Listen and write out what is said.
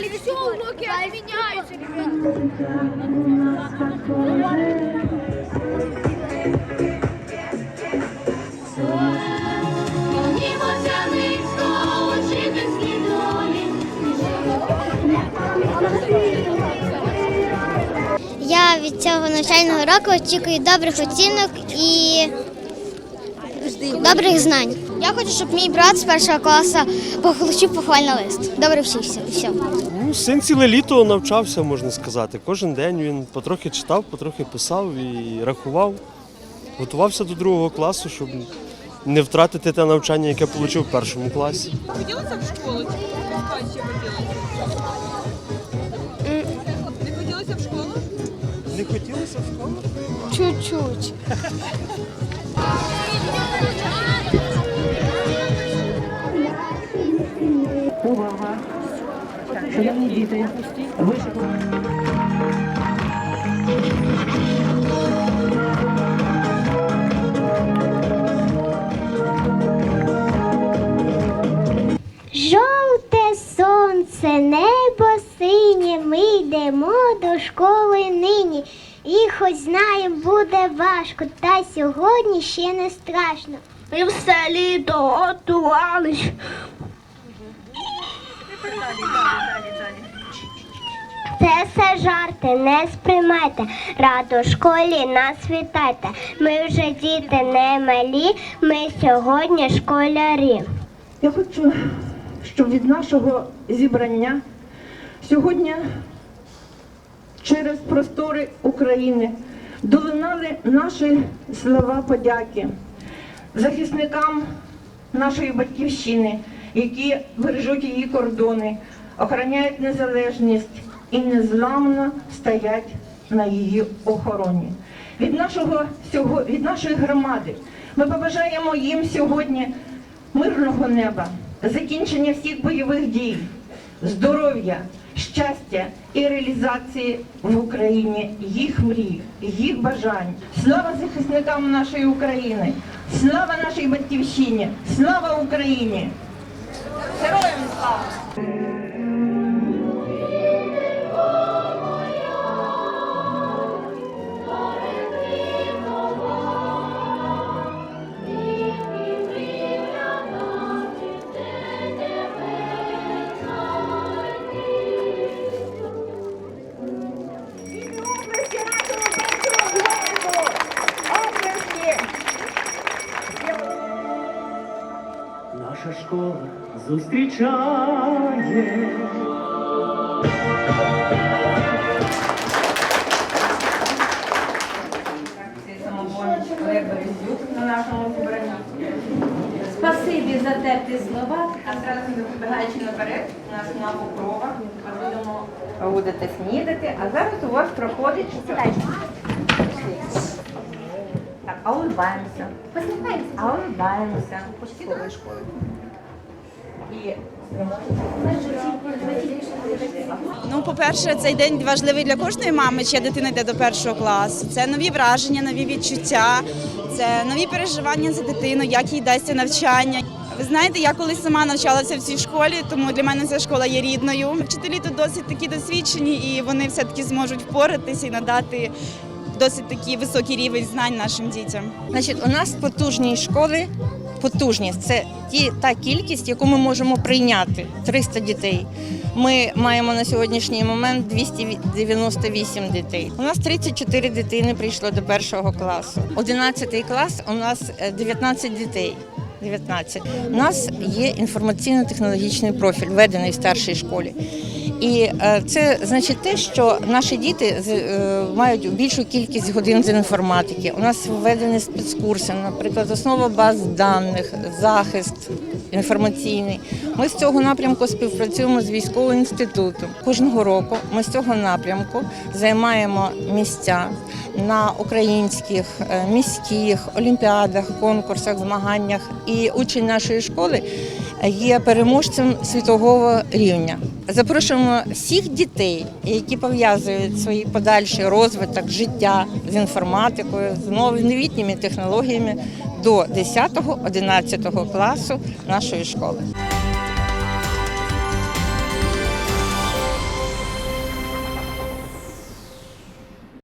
сказали, все уроки ребята. Я від цього навчального року очікую добрих оцінок і добрих знань. Я хочу, щоб мій брат з першого класу получив похвальний лист. Добре вчився і все. Ну, син ціле літо навчався, можна сказати. Кожен день він потрохи читав, потрохи писав і рахував. Готувався до другого класу, щоб не втратити те навчання, яке отримав в першому класі. Хотілося в школу чи поспати хотілося? Не хотілося в школу? Не хотілося в школу? Чуть-чуть. Шановні діти, вишикуємо. Жовте сонце, небо синє, ми йдемо до школи нині. І хоч знаємо, буде важко, та сьогодні ще не страшно. Ми все літо готувались. Це все жарти, не сприймайте. Радо школі нас вітайте. Ми вже діти не малі, ми сьогодні школярі. Я хочу, щоб від нашого зібрання сьогодні через простори України долинали наші слова подяки захисникам нашої батьківщини, які бережуть її кордони, охороняють незалежність і незламно стоять на її охороні. Від нашого від нашої громади ми побажаємо їм сьогодні мирного неба, закінчення всіх бойових дій, здоров'я, щастя і реалізації в Україні їх мрій, їх бажань. Слава захисникам нашої України! Слава нашій батьківщині! Слава Україні! Героям слава! Школа зустрічає. Спасибі за теплі слова. А зараз ми вибігаючи наперед, у нас на покрова. Ми будемо будете снідати, а зараз у вас проходить. Так, а улыбаємося. Посміхаємося. А улыбаємося. Почти школи. Ну, по-перше, цей день важливий для кожної мами, чия дитина йде до першого класу. Це нові враження, нові відчуття, це нові переживання за дитину, як їй дасться навчання. Ви знаєте, я колись сама навчалася в цій школі, тому для мене ця школа є рідною. Вчителі тут досить такі досвідчені, і вони все-таки зможуть впоратися і надати досить такий високий рівень знань нашим дітям. Значить, у нас потужні школи. Потужність це ті та кількість, яку ми можемо прийняти 300 дітей. Ми маємо на сьогоднішній момент 298 дітей. У нас 34 дитини прийшло до першого класу. 11 клас у нас е, 19 дітей. 19. У нас є інформаційно-технологічний профіль, введений в старшій школі. І е, це значить те, що наші діти е, мають більшу кількість годин з інформатики. У нас введені спецкурси, наприклад, основа баз даних, захист інформаційний. Ми з цього напрямку співпрацюємо з військовим інститутом. Кожного року ми з цього напрямку займаємо місця на українських е, міських олімпіадах, конкурсах, змаганнях. І учень нашої школи є переможцем світового рівня. Запрошуємо всіх дітей, які пов'язують свій подальший розвиток життя з інформатикою, з новітніми технологіями до 10-11 класу нашої школи.